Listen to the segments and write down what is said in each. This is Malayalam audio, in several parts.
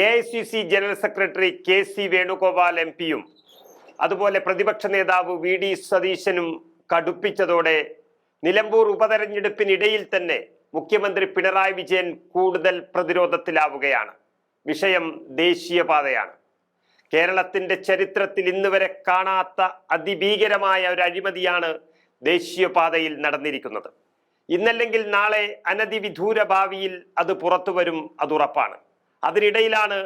A I C C general secretary K C Venugopal M പിയും അതുപോലെ പ്രതിപക്ഷ നേതാവ് വി ഡി സതീശനും കടുപ്പിച്ചതോടെ നിലമ്പൂർ ഉപതെരഞ്ഞെടുപ്പിനിടയിൽ തന്നെ മുഖ്യമന്ത്രി പിണറായി വിജയൻ കൂടുതൽ പ്രതിരോധത്തിലാവുകയാണ്. വിഷയം ദേശീയപാതയാണ്. കേരളത്തിന്റെ ചരിത്രത്തിൽ ഇന്ന് വരെ കാണാത്ത അതിഭീകരമായ ഒരു അഴിമതിയാണ് ദേശീയപാതയിൽ നടന്നിരിക്കുന്നത്. ഇന്നല്ലെങ്കിൽ നാളെ അനധിവിദൂര ഭാവിയിൽ അത് പുറത്തു വരും അത് ഉറപ്പാണ്. അതിനിടയിലാണ്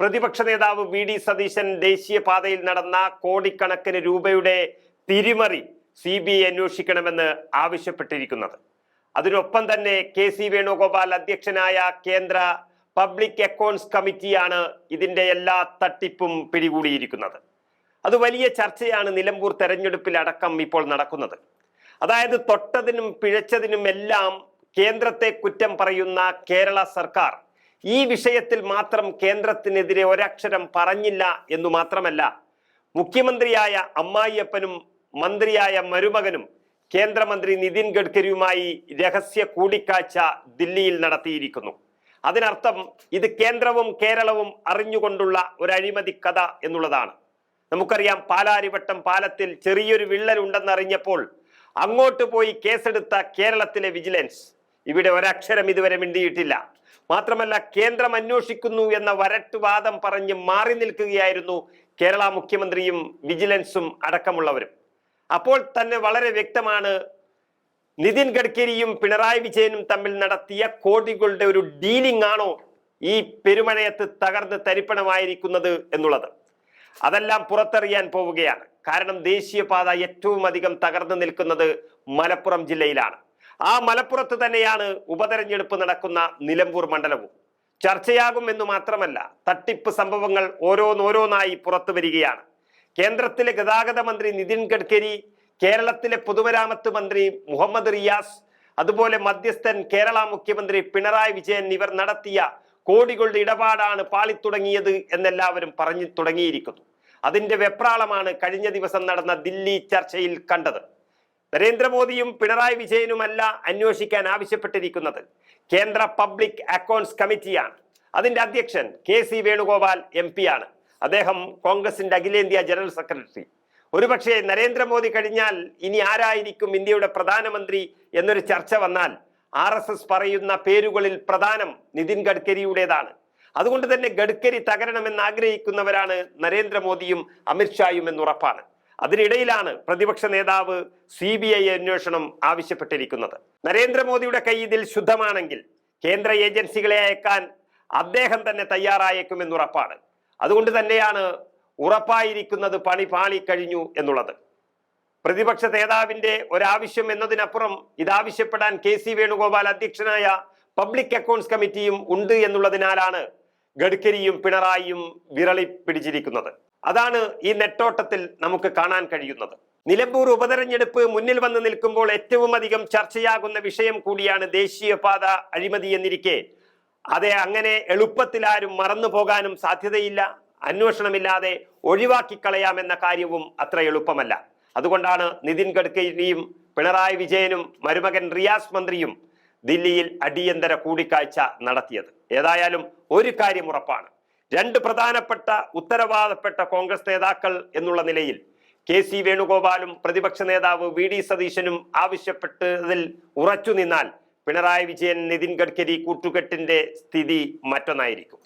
പ്രതിപക്ഷ നേതാവ് വി ഡി സതീശൻ ദേശീയപാതയിൽ നടന്ന കോടിക്കണക്കിന് രൂപയുടെ തിരിമറി സി ബി ഐ അന്വേഷിക്കണമെന്ന് ആവശ്യപ്പെട്ടിരിക്കുന്നത്. അതിനൊപ്പം തന്നെ കെ സി വേണുഗോപാൽ അധ്യക്ഷനായ കേന്ദ്ര പബ്ലിക് അക്കൗണ്ട്സ് കമ്മിറ്റിയാണ് ഇതിന്റെ എല്ലാ തട്ടിപ്പും പിടികൂടിയിരിക്കുന്നത്. അത് വലിയ ചർച്ചയാണ് നിലമ്പൂർ തെരഞ്ഞെടുപ്പിൽ അടക്കം ഇപ്പോൾ നടക്കുന്നത്. അതായത് തൊട്ടതിനും പിഴച്ചതിനും എല്ലാം കേന്ദ്രത്തെ കുറ്റം പറയുന്ന കേരള സർക്കാർ ഈ വിഷയത്തിൽ മാത്രം കേന്ദ്രത്തിനെതിരെ ഒരക്ഷരം പറഞ്ഞില്ല എന്നു മാത്രമല്ല മുഖ്യമന്ത്രിയായ അമ്മായിയപ്പനും മന്ത്രിയായ മരുമകനും കേന്ദ്രമന്ത്രി നിതിൻ ഗഡ്കരിയുമായി രഹസ്യ കൂടിക്കാഴ്ച ദില്ലിയിൽ നടത്തിയിരിക്കുന്നു. അതിനർത്ഥം ഇത് കേന്ദ്രവും കേരളവും അറിഞ്ഞുകൊണ്ടുള്ള ഒരു അഴിമതി കഥ എന്നുള്ളതാണ്. നമുക്കറിയാം പാലാരിവട്ടം പാലത്തിൽ ചെറിയൊരു വിള്ളൽ ഉണ്ടെന്നറിഞ്ഞപ്പോൾ അങ്ങോട്ട് പോയി കേസെടുത്ത കേരളത്തിലെ വിജിലൻസ്. ഇവിടെ ഒരക്ഷരം ഇതുവരെ മിണ്ടിയിട്ടില്ല. മാത്രമല്ല കേന്ദ്രം അന്വേഷിക്കുന്നു എന്ന വരട്ടുവാദം പറഞ്ഞ് മാറി നിൽക്കുകയായിരുന്നു കേരള മുഖ്യമന്ത്രിയും വിജിലൻസും അടക്കമുള്ളവരും. അപ്പോൾ തന്നെ വളരെ വ്യക്തമാണ് നിതിൻ ഗഡ്കരിയും പിണറായി വിജയനും തമ്മിൽ നടത്തിയ കോടികളുടെ ഒരു ഡീലിംഗ് ആണോ ഈ പെരുമഴയത്ത് തകർന്ന് തരിപ്പണമായിരിക്കുന്നത് എന്നുള്ളത്. അതെല്ലാം പുറത്തറിയാൻ പോവുകയാണ്. കാരണം ദേശീയപാത ഏറ്റവും അധികം തകർന്നു നിൽക്കുന്നത് മലപ്പുറം ജില്ലയിലാണ്. ആ മലപ്പുറത്ത് തന്നെയാണ് ഉപതെരഞ്ഞെടുപ്പ് നടക്കുന്ന നിലമ്പൂർ മണ്ഡലവും. ചർച്ചയാകും എന്ന് മാത്രമല്ല തട്ടിപ്പ് സംഭവങ്ങൾ ഓരോന്നോരോന്നായി പുറത്തു വരികയാണ്. കേന്ദ്രത്തിലെ ഗതാഗത മന്ത്രി നിതിൻ ഗഡ്കരി കേരളത്തിലെ പൊതുമരാമത്ത് മന്ത്രി മുഹമ്മദ് റിയാസ് അതുപോലെ മധ്യസ്ഥൻ കേരള മുഖ്യമന്ത്രി പിണറായി വിജയൻ ഇവർ നടത്തിയ കോടികളുടെ ഇടപാടാണ് പാളിത്തുടങ്ങിയത് എന്നെല്ലാവരും പറഞ്ഞു തുടങ്ങിയിരിക്കുന്നു. അതിന്റെ വെപ്രാളമാണ് കഴിഞ്ഞ ദിവസം നടന്ന ദില്ലി ചർച്ചയിൽ കണ്ടത്. നരേന്ദ്രമോദിയും പിണറായി വിജയനുമല്ല അന്വേഷിക്കാൻ ആവശ്യപ്പെട്ടിരിക്കുന്നത്. കേന്ദ്ര പബ്ലിക് അക്കൗണ്ട്സ് കമ്മിറ്റിയാണ്. അതിന്റെ അധ്യക്ഷൻ കെ സി വേണുഗോപാൽ എം ആണ്. അദ്ദേഹം കോൺഗ്രസിന്റെ അഖിലേന്ത്യാ ജനറൽ സെക്രട്ടറി. ഒരുപക്ഷെ നരേന്ദ്രമോദി കഴിഞ്ഞാൽ ഇനി ആരായിരിക്കും ഇന്ത്യയുടെ പ്രധാനമന്ത്രി എന്നൊരു ചർച്ച വന്നാൽ ആർ എസ് എസ് പറയുന്ന പേരുകളിൽ പ്രധാനം നിതിൻ ഗഡ്കരിയുടേതാണ്. അതുകൊണ്ട് തന്നെ ഗഡ്കരി തകരണമെന്ന് ആഗ്രഹിക്കുന്നവരാണ് നരേന്ദ്രമോദിയും അമിത്ഷായും എന്നുറപ്പാണ്. അതിനിടയിലാണ് പ്രതിപക്ഷ നേതാവ് സി ബി ഐ അന്വേഷണം ആവശ്യപ്പെട്ടിരിക്കുന്നത്. നരേന്ദ്രമോദിയുടെ കൈ ഇതിൽ ശുദ്ധമാണെങ്കിൽ കേന്ദ്ര ഏജൻസികളെ അയക്കാൻ അദ്ദേഹം തന്നെ തയ്യാറായേക്കുമെന്നുറപ്പാണ് അതുകൊണ്ട് തന്നെയാണ് ഉറപ്പായിരിക്കുന്നത് പണി പാളിക്കഴിഞ്ഞു എന്നുള്ളത്. പ്രതിപക്ഷ നേതാവിന്റെ ഒരാവശ്യം എന്നതിനപ്പുറം ഇതാവശ്യപ്പെടാൻ കെ സി വേണുഗോപാൽ അധ്യക്ഷനായ പബ്ലിക് അക്കൗണ്ട്സ് കമ്മിറ്റിയും ഉണ്ട് എന്നുള്ളതിനാലാണ് ഗഡ്കരിയും പിണറായിയും വിരളി പിടിച്ചിരിക്കുന്നത്. അതാണ് ഈ നെട്ടോട്ടത്തിൽ നമുക്ക് കാണാൻ കഴിയുന്നത്. നിലമ്പൂർ ഉപതെരഞ്ഞെടുപ്പ് മുന്നിൽ വന്ന് നിൽക്കുമ്പോൾ ഏറ്റവും അധികം ചർച്ചയാകുന്ന വിഷയം കൂടിയാണ് ദേശീയപാത അഴിമതി എന്നിരിക്കെ. അതെ അങ്ങനെ എളുപ്പത്തിൽ ആരും മറന്നു പോകാനും സാധ്യതയില്ല. അന്വേഷണമില്ലാതെ ഒഴിവാക്കി കളയാമെന്ന കാര്യവും അത്ര എളുപ്പമല്ല. അതുകൊണ്ടാണ് നിതിൻ ഗഡ്കരിയും പിണറായി വിജയനും മരുമകൻ റിയാസ് മന്ത്രിയും ദില്ലിയിൽ അടിയന്തര കൂടിക്കാഴ്ച നടത്തിയത്. ഏതായാലും ഒരു കാര്യം ഉറപ്പാണ്. രണ്ട് പ്രധാനപ്പെട്ട ഉത്തരവാദപ്പെട്ട കോൺഗ്രസ് നേതാക്കൾ എന്നുള്ള നിലയിൽ കെ സി വേണുഗോപാലും പ്രതിപക്ഷ നേതാവ് വി ഡി സതീശനും ആവശ്യപ്പെട്ടതിൽ ഉറച്ചു നിന്നാൽ പിണറായി വിജയൻ നിതിൻ ഗഡ്കരി കൂട്ടുകെട്ടിന്റെ സ്ഥിതി മറ്റൊന്നായിരിക്കും.